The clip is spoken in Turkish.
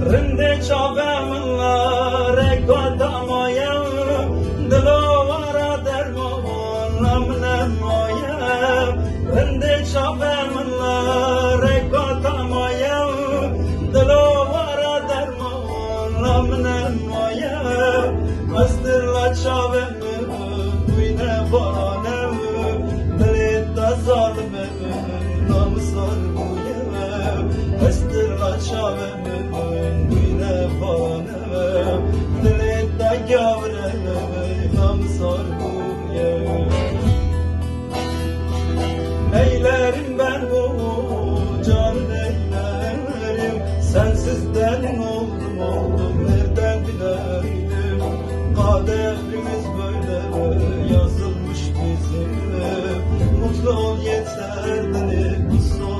Rinde çave min la rekwa damoye Dilo vara dermo nam ne moye Rinde çave min la rekwa damoye Dilo vara dermo nam ne moye Mastir la çave Kuyne barane Dili de zalime Nam sarbu Neylerim ben bu can neylerim Sensiz delin oldum nereden bileydim Kaderimiz böyle yazılmış bizim Mutlu ol yeter beni son